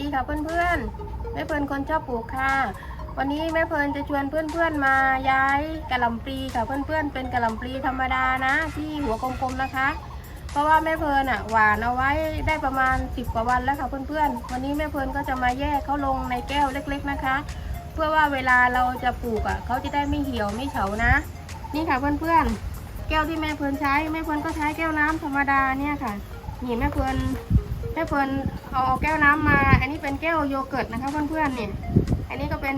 ดีค่ะเพื่อนๆแม่เพลินคนชอบปลูกค่ะ วันนี้แม่เพลินจะชวนเพื่อนๆมาย้ายกระหล่ำปลีค่ะเพื่อนๆ เป็นกระหล่ำปลีธรรมดานะ ที่หัวกลมๆนะคะ เพราะว่าแม่เพลินอะหวานเอาไว้ได้ประมาณ 10 กว่าวันแล้วค่ะเพื่อนๆ วันนี้แม่เพลินก็จะมาแยกเขาลงในแก้วเล็ก ๆนะคะ เพื่อว่าเวลาเราจะปลูกอะเขาจะได้ไม่เหี่ยวไม่เฉานะ นี่ค่ะเพื่อนๆ แก้วที่แม่เพลินใช้แม่เพลินก็ใช้แก้วน้ำธรรมดาเนี่ยค่ะนี่แม่เพลิน แม่เพลินเอาเอาแก้วน้ำมา อันนี้เป็นแก้วโยเกิร์ตนะคะเพื่อนๆเนี่ยอันนี้ก็เป็น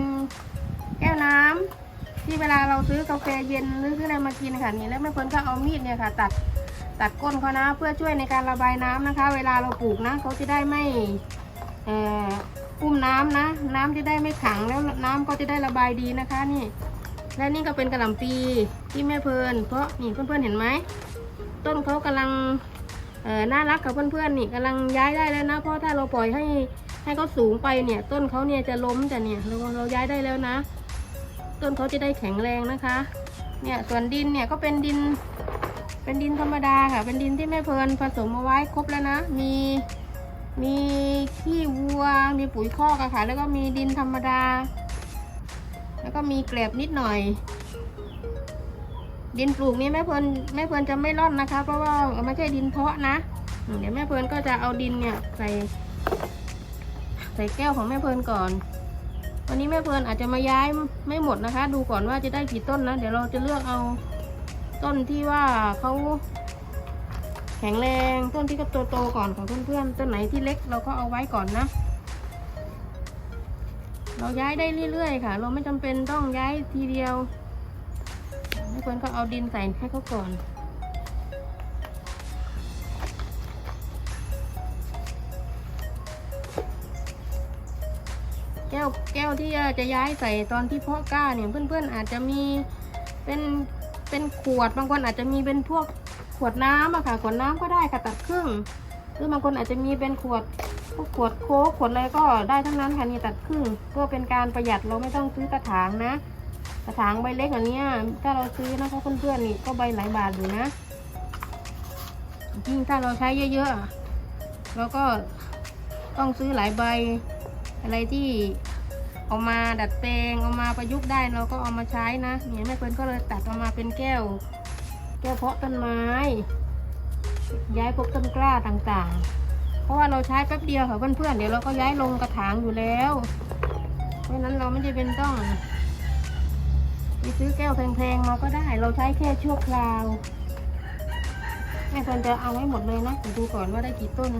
แก้วน้ำที่เวลาเราซื้อกาแฟเย็นหรือซื้ออะไรมากินค่ะนี่แล้วแม่เพลินก็เอามีดเนี่ยค่ะ ตัดตัดก้นเขานะ เพื่อช่วยในการระบายน้ำนะคะ เวลาเราปลูกนะเขาจะได้ไม่เอ่ออุ้มน้ำนะ น้ำจะได้ไม่ขังแล้วน้ำก็จะได้ระบายดีนะคะนี่และนี่ก็เป็นกระหล่ำปีที่แม่เพลินเพราะนี่เพื่อนๆเห็นไหมต้นเขากำลัง เออน่ารักกับเพื่อนๆนี่กำลังย้ายได้แล้วนะ เพราะถ้าเราปล่อยให้ให้เขาสูงไปเนี่ย ต้นเขาเนี่ยจะล้มแต่เนี่ยเราเราย้ายได้แล้วนะ ต้นเขาจะได้แข็งแรงนะคะ เนี่ยส่วนดินเนี่ยก็เป็นดิน เป็นดินธรรมดาค่ะ เป็นดินที่แม่เพลินผสมเอาไว้ครบแล้วนะ มีมีขี้วัว มีปุ๋ยคอกอะค่ะ แล้วก็มีดินธรรมดา แล้วก็มีแกลบนิดหน่อย ดินปลูกนี้แม่เพลินแม่เพลินจะไม่ร่อนนะคะ เพราะว่าไม่ใช่ดินเพาะนะ เดี๋ยวแม่เพลินก็จะเอาดินเนี่ยใส่ใส่แก้วของแม่เพลินก่อน วันนี้แม่เพลินอาจจะมาย้ายไม่หมดนะคะ ดูก่อนว่าจะได้กี่ต้นนะ เดี๋ยวเราจะเลือกเอาต้นที่ว่าเขาแข็งแรงต้นที่ก็โตๆก่อนของเพื่อนๆต้นไหนที่เล็กเราก็เอาไว้ก่อนนะเราย้ายได้เรื่อยๆ ค่ะ เราไม่จำเป็นต้องย้ายทีเดียว ให้เพื่อนก็เอาดินใส่ให้เขาก่อน แก้วแก้วที่จะย้ายใส่ตอนที่เพาะกล้าเนี่ยเพื่อนๆอาจจะมีเป็นเป็นขวดบางคนอาจจะมีเป็นพวกขวดน้ำอะค่ะขวดน้ำก็ได้ค่ะตัดครึ่งหรือบางคนอาจจะมีเป็นขวดพวกขวดโค้กขวดอะไรก็ได้ทั้งนั้นค่ะนี่ตัดครึ่งเพื่อเป็นการประหยัดเราไม่ต้องซื้อกระถางนะ กระถางใบเล็กแบบนี้ถ้าเราซื้อนะคะเพื่อนๆนี่ก็ใบหลายบาทอยู่นะยิ่งถ้าเราใช้เยอะๆเราก็ต้องซื้อหลายใบ อะไรที่เอามาดัดแปลงเอามาประยุกต์ได้เราก็เอามาใช้นะเนี่ยแม่เพิ่อนก็เลยตัดออกมาเป็นแก้ว แก้วเพาะต้นไม้ ย้ายพวกต้นกล้าต่างๆ เพราะว่าเราใช้แป๊บเดียวค่ะเพื่อนๆเดี๋ยวเราก็ย้ายลงกระถางอยู่แล้ว เพราะฉะนั้นเราไม่ได้เป็นต้อง ไปซื้อแก้วแพงๆมาก็ได้ เราใช้แค่ชั่วคราวแม่เพิ่นจะเอาไว้หมดเลยนะดูก่อนว่าได้กี่ต้น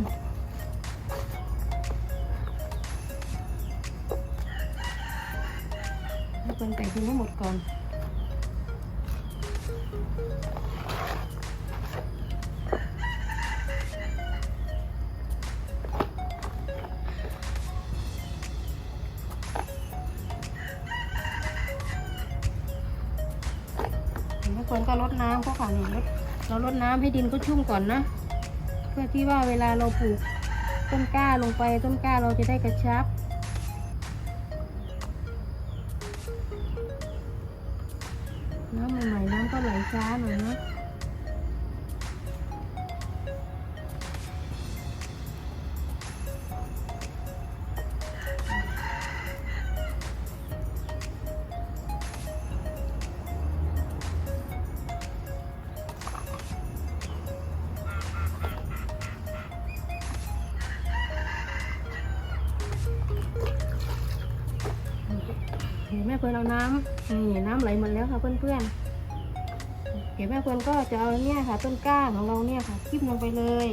ให้คนใส่ทิ้งให้หมดก่อน นก็ลดน้ำเขาค่ะนี่ลดเราลดน้ำให้ดินก็ชุ่มก่อนนะ เพื่อที่ว่าเวลาเราปลูกต้นกล้าลงไปต้นกล้าเราจะได้กระชับ น้ำใหม่ๆน้ำก็ไหลช้าหน่อยนะ พื่อนเอาน้ำนี่น้ำไหลหมดแล้วค่ะเพื่อนๆเดี๋ยวแม่เพื่อนก็จะเอาเนี่ยค่ะ ต้นกล้าของเราเนี่ยค่ะจิ้มลงไปเลย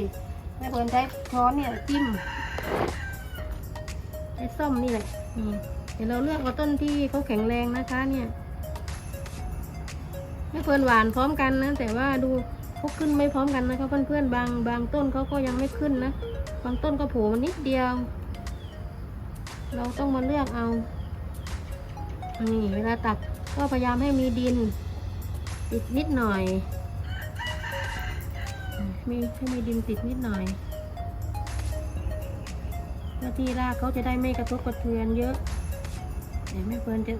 แม่เพื่อนใช้ช้อนเนี่ยจิ้มใช้ส้อมนี่แหละนี่เดี๋ยวเราเลือกเอาต้นที่เขาแข็งแรงนะคะ เนี่ยแม่เพื่อนหวานพร้อมกันนะแต่ว่าดูเขาขึ้นไม่พร้อมกันนะคะเพื่อนๆบางบางต้นเขาก็ยังไม่ขึ้นนะบางต้นก็โผล่มานิดเดียว เราต้องมาเลือกเอา นี่เวลาตักก็พยายามให้มีดินติดนิดหน่อย มีให้มีดินติดนิดหน่อยเพื่อที่รากเขาจะได้ไม่กระทบกระเทือนเยอะเดี๋ยวแม่เฟิร์นจะ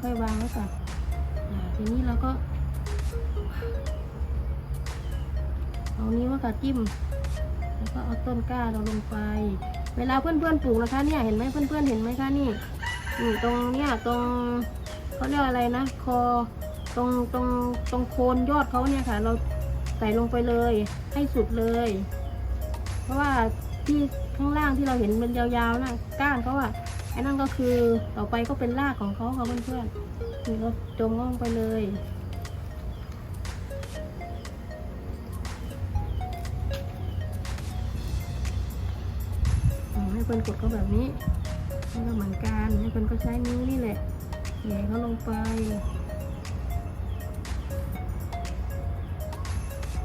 ค่อยๆวางไว้ก่อนทีนี้เราก็ เอานิ้วค่ะจิ้ม แล้วก็เอาต้นกล้าเราลงไป เวลาเพื่อนๆปลูกนะคะเนี่ยเห็นไหมเพื่อนๆเห็นไหมคะนี่ ตรงเนี่ยตรงเขาเรียกอะไรนะคอตรงตรงตรงโคนยอดเขาเนี่ยค่ะ เราใส่ลงไปเลย ให้สุดเลย เพราะว่าที่ข้างล่างที่เราเห็นเป็นยาวๆนะก้านเขาอะไอ้นั่นก็คือต่อไปก็เป็นรากของเขาค่ะเพื่อนๆนี่เราจมลงไปเลยให้เพื่อนกดเขาแบบนี้ นี่ก็เหมือนกันให้เพื่อนก็ใช้นิ้วนี่แหละแหย่เขาลงไป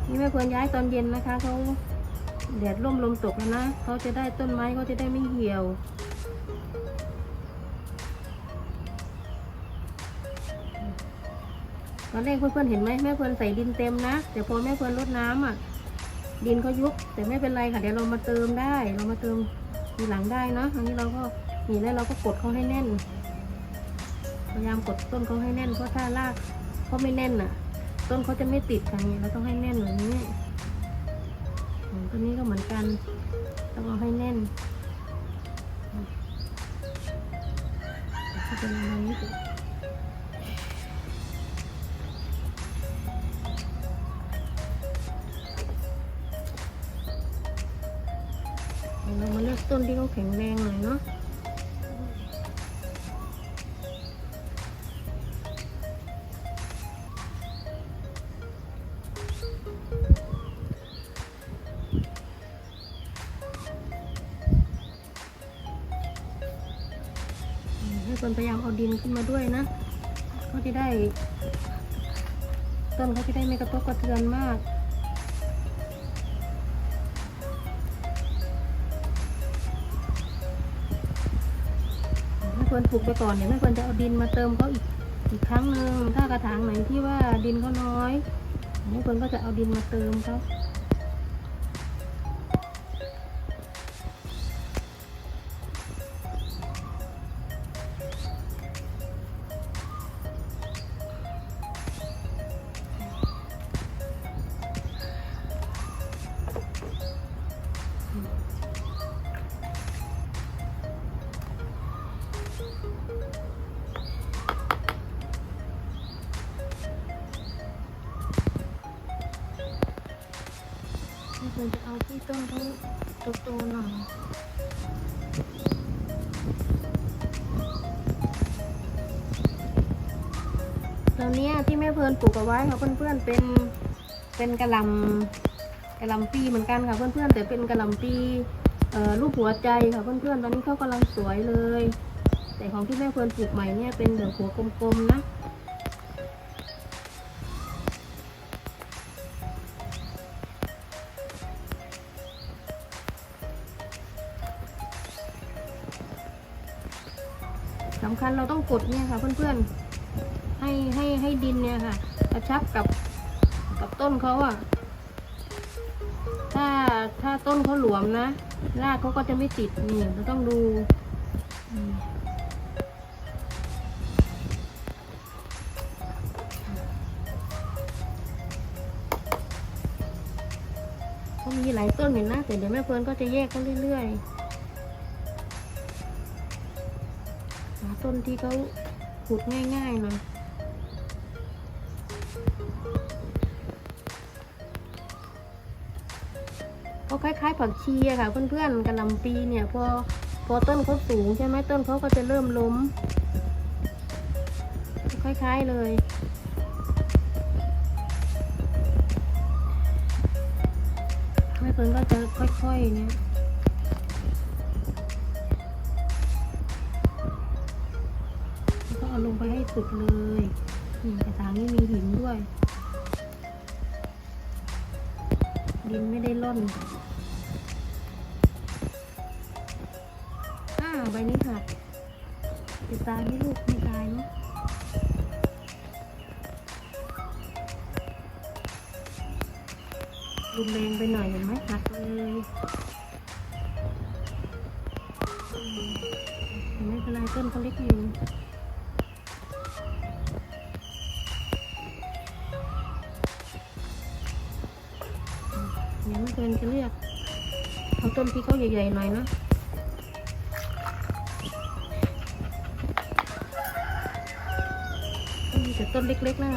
นี่แม่เพื่อนย้ายตอนเย็นนะคะเขาแดดร่มลมตกแล้วนะเขาจะได้ต้นไม้เขาจะได้ไม่เหี่ยวตอนแรกเพื่อนๆเห็นไหมแม่เพื่อนใส่ดินเต็มนะ แต่พอแม่เพื่อนลดน้ำอะ ดินเขายุบแต่ไม่เป็นไรค่ะเดี๋ยวเรามาเติมได้ เรามาเติมทีหลังได้เนะอันนี้เราก็ นี่แล้วเราก็กดเขาให้แน่น พยายามกดต้นเขาให้แน่น เพราะถ้ารากเขาไม่แน่นอะ ต้นเขาจะไม่ติดค่ะนี่เราต้องให้แน่นแบบนี้ตัวนี้ก็เหมือนกัน ต้องเอาให้แน่นอืมก็เป็นประมาณนี้เรามาเลือกต้นที่เขาแข็งแรงหน่อยเนาะ ให้คนพยายามเอาดินขึ้นมาด้วยนะเขาจะได้ต้นเขาจะได้ไม่กระทบกระเทือนมากไม่ควรปลูกไปก่อนเนี่ยไม่ควรจะเอาดินมาเติมเขาอีกอีกครั้งหนึ่งถ้ากระถางไหนที่ว่าดินเขาน้อยไม่ควรก็จะเอาดินมาเติมเขา ต้นเขาโตๆหน่อยตอนเนี้ยที่แม่เพลินปลูกเอาไว้ค่ะเพื่อนๆเป็นเป็นกระลำกระลำปีเหมือนกันค่ะเพื่อนๆแต่เป็นกระลำปีรูปหัวใจค่ะเพื่อนๆตอนนี้เขากำลังสวยเลย แต่ของที่แม่เพลินปลูกใหม่เนี่ยเป็นแบบหัวกลมๆนะ กดเนี่ยค่ะเพื่อนๆ ให้ให้ให้ดินเนี่ยค่ะกระชับกับกับต้นเขาอะถ้าถ้าต้นเขาหลวมนะรากเขาก็จะไม่ติดนี่เราต้องดูอืมเขามีหลายต้นเห็นนะแต่เดี๋ยวแม่เฟิร์นก็จะแยกเขาเรื่อยๆ ต้นที่เขาขุดง่ายๆหน่อยเขาคล้ายๆผักชีอะค่ะเพื่อนๆกระลำปีเนี่ยพอพอต้นเขาสูงใช่ไหมต้นเขาก็จะเริ่มล้ม คล้ายๆเลยไม่เพิ่นก็จะค่อยๆเนี่ย สุดเลยนี่กระถางนี่มีหินด้วย ดินไม่ได้ล่นอ้าวใบนี้ค่ะจะตายไหมลูกไม่ตายเนาะรุนแรงไปหน่อยเห็นไหมหักเลยไม่เป็นไรต้นเขาเล็กอยู่ ใหญ่ๆหน่อยนะมีแต่ต้นเล็กๆนะ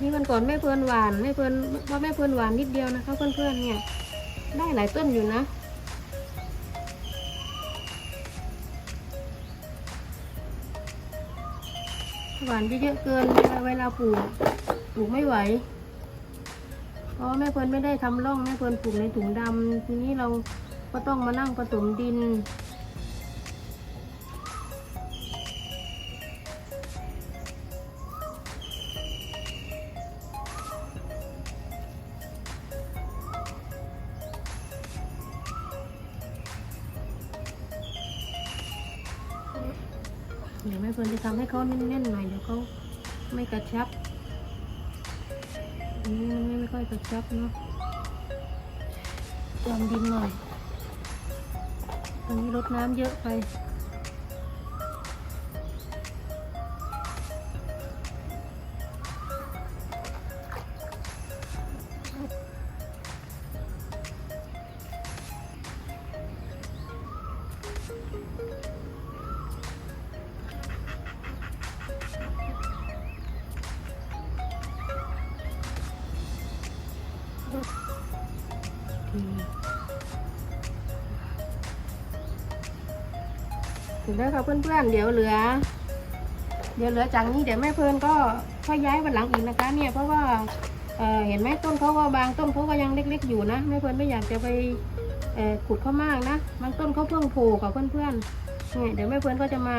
นี่วันก่อนแม่เพลินหวานแม่เพลินว่าแม่เพลินหวานนิดเดียวนะคะ เพื่อนๆเนี่ย ได้หลายต้นอยู่นะ หวานเยอะๆเกินเวลาปลูกปลูกไม่ไหวเพราะแม่เพลินไม่ได้ทำร่องแม่เพลินปลูกในถุงดำทีนี้เราก็ต้องมานั่งผสมดิน เขาแน่นๆหน่อยเดี๋ยวเขาไม่กระชับอันนี้มันไม่ค่อยกระชับเนาะเติมดินหน่อยตอนนี้รดน้ำเยอะไป ถึงแล้วค่ะเพื่อนๆ เดี๋ยวเหลือ เดี๋ยวเหลือจากนี้เดี๋ยวแม่เพลินก็ค่อยย้ายวันหลังอีกนะคะ เนี่ยเพราะว่าเเห็นไหมต้นเขาก็บางต้นเขาก็ยังเล็ก ๆ อยู่นะแม่เพลินไม่อยากจะไปขุดเขามากนะบางต้นเขาเพิ่งโผล่กับเพื่อนๆเนี่ยเดี๋ยวแม่เพลินก็จะมา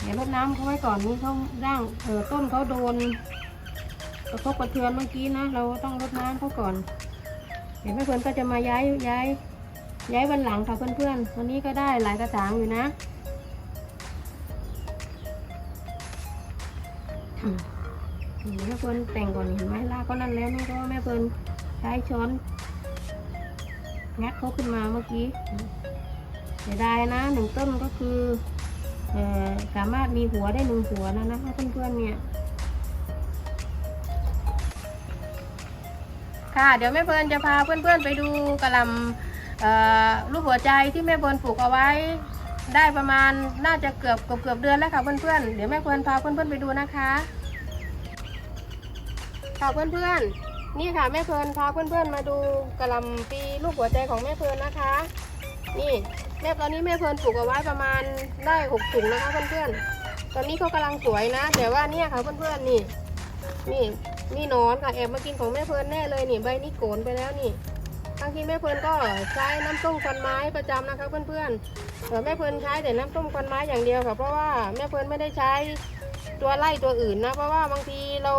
เดี๋ยวรดน้ำเขาไว้ก่อนนี่เขาร่างเออต้นเขาโดน กระทบกระเทือนเมื่อกี้นะ เราต้องรดน้ำเขาก่อน เดี๋ยวแม่เพลินก็จะมาย้ายย้าย ย้ายวันหลังค่ะเพื่อนๆ วันนี้ก็ได้หลายกระถางอยู่นะอืมนี่แม่เพิ่อนแต่งก่อนเห็นไหมลากก็นั่นแล้วนี่ก็แม่เพิ่อนใช้ช้อนงัดเขาขึ้นมาเมื่อกี้เสียดายนะหนึ่งต้นก็คือออสามารถมีหัวได้หนึ่งหัวนะนะคะเพื่อนๆเนี่ย ค่ะ เดี๋ยวแม่เพลินจะพาเพื่อนๆไปดูกระลำลูกหัวใจที่แม่เพลินปลูกเอาไว้ ได้ประมาณน่าจะเกือบเกือบเกือบเดือนแล้วค่ะเพื่อนๆเดี๋ยวแม่เพลินพาเพื่อนๆไปดูนะคะค่ะเพื่อนๆนี่ค่ะแม่เพลินพาเพื่อนๆมาดูกระลำปีลูกหัวใจของแม่เพลินนะคะ นี่แม่ตอนนี้แม่เพลินปลูกเอาไว้ประมาณได้หกถุงนะคะเพื่อนๆตอนนี้เขากำลังสวยนะ แต่ว่าเนี่ยค่ะเพื่อนๆนี่นี่ นี่นอนค่ะแอบมากินของแม่เพลินแน่เลยนี่ใบนี้โกนไปแล้วนี่บางทีแม่เพลินก็ใช้น้ำส้มควันไม้ประจำนะคะเพื่อนๆแต่แม่เพลินใช้แต่น้ำส้มควันไม้อย่างเดียวค่ะ เพราะว่าแม่เพลินไม่ได้ใช้ตัวไล่ตัวอื่นนะ เพราะว่าบางทีเรา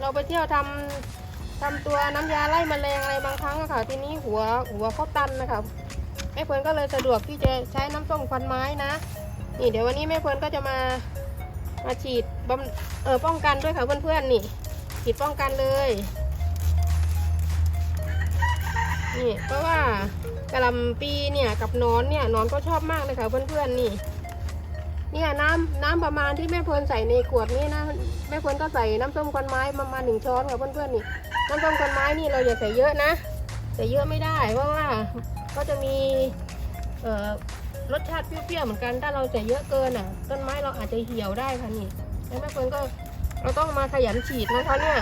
เราไปเที่ยวทำทำตัวน้ำยาไล่แมลงอะไรบางครั้งอะค่ะ ทีนี้หัวหัวเขาตันนะคะแม่เพลินก็เลยสะดวกที่จะใช้น้ำส้มควันไม้นะ นี่เดี๋ยววันนี้แม่เพลินก็จะมามาฉีดบำเออป้องกันด้วยค่ะเพื่อนๆนี่ ฉีดป้องกันเลย นี่เพราะว่ากระลำปีเนี่ยกับนอนเนี่ยนอนก็ชอบมากเลยค่ะเพื่อนๆนี่เนี่ยน้ำน้ำประมาณที่แม่เพลินใส่ในขวดนี่นะแม่เพลินก็ใส่น้ำส้มควันไม้ประมาณหนึ่งช้อนค่ะเพื่อนๆนี่น้ำส้มควันไม้นี่เราอย่าใส่เยอะนะใส่เยอะไม่ได้เพราะว่าก็จะมีเอ่อรสชาติเปรี้ยวๆเหมือนกันถ้าเราใส่เยอะเกินอะ ต้นไม้เราอาจจะเหี่ยวได้ค่ะนี่แล้วแม่เพลินก็ เราต้องมาขยันฉีดนะคะเนี่ย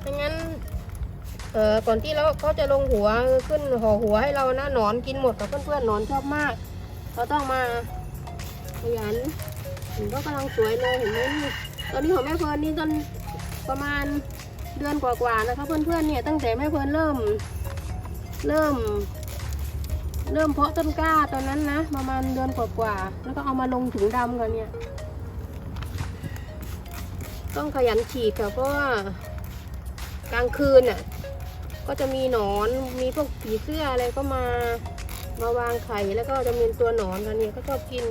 ไม่งั้น เอ่อ ก่อนที่เราเขาจะลงหัวขึ้นห่อหัวให้เรานะหนอนกินหมดกับเพื่อนๆหนอนชอบมาก เราต้องมาขยันเห็นก็กำลังสวยเลยเห็นไหมนี่ตอนนี้ของแม่เพลินนี่ตอนประมาณเดือนกว่าๆนะคะเพื่อนๆเนี่ยตั้งแต่แม่เพลินเริ่ม เริ่ม เริ่มเพาะต้นกล้าตอนนั้นนะ ประมาณเดือนกว่าๆแล้วก็เอามาลงถุงดำกันเนี่ย ต้องขยันฉีดค่ะเพราะว่ากลางคืนน่ะ ก็จะมีหนอนมีพวกผีเสื้ออะไรก็มามาวางไข่แล้วก็จะมีตัวหนอนค่ะเนี่ยก็ชอบกิน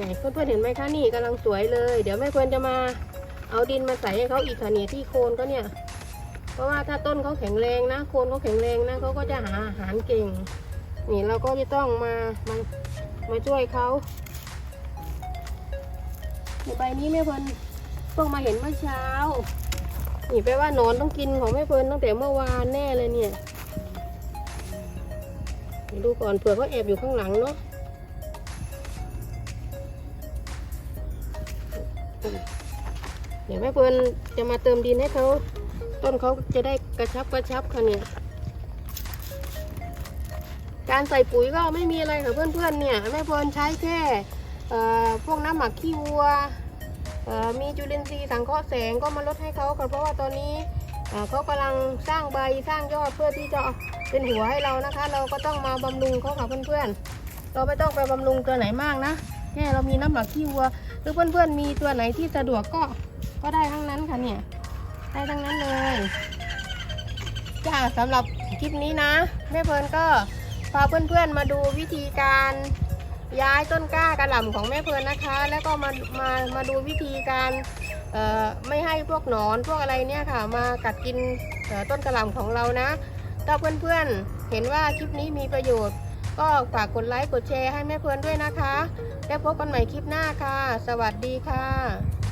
นี่เพื่อนๆเห็นไหมคะนี่กำลังสวยเลย เดี๋ยวแม่เพื่อนจะมาเอาดินมาใส่ให้เขาอีกค่ะเนี่ยที่โคนก็เนี่ย เพราะว่าถ้าต้นเขาแข็งแรงนะโคนเขาแข็งแรงนะเขาก็จะหาอาหารเก่ง นี่เราก็จะต้องมามามาช่วยเขาในใบนี้แม่เพลินเพิ่งมาเห็นเมื่อเช้า นี่แปลว่าหนอนต้องกินของแม่เพลินตั้งแต่เมื่อวานแน่เลยเนี่ยดูก่อนเผื่อเขาแอบอยู่ข้างหลังเนาะเดี๋ยวแม่เพลินจะมาเติมดินให้เขา ต้นเขาจะได้กระชับกระชับค่ะเนี่ยการใส่ปุ๋ยก็ไม่มีอะไรค่ะเพื่อนๆเนี่ยแม่เพลินใช้แค่พวกน้ำหมักขี้วัวมีจุลินทรีย์สังเคราะห์แสงก็มาลดให้เขาค่ะเพราะว่าตอนนี้เเขากำลังสร้างใบสร้างยอดเพื่อที่จะเป็นหัวให้เรานะคะ เราก็ต้องมาบำรุงเขาค่ะเพื่อนๆ เราไม่ต้องไปบำรุงตัวไหนมากนะแค่เรามีน้ำหมักขี้วัว หรือเพื่อนๆมีตัวไหนที่สะดวกก็ก็ได้ทั้งนั้นค่ะเนี่ย ได้ทั้งนั้นเลยจ้าสำหรับคลิปนี้นะ แม่เพลินก็พาเพื่อนๆมาดูวิธีการย้ายต้นกล้ากระหล่ำของแม่เพลินนะคะ แล้วก็มามามาดูวิธีการไม่ให้พวกหนอนพวกอะไรเนี่ยค่ะ มากัดกินต้นกระหล่ำของเรานะถ้าเพื่อนๆเห็นว่าคลิปนี้มีประโยชน์ ก็ฝากกดไลค์กดแชร์ให้แม่เพลินด้วยนะคะ แล้วพบกันใหม่คลิปหน้าค่ะ สวัสดีค่ะ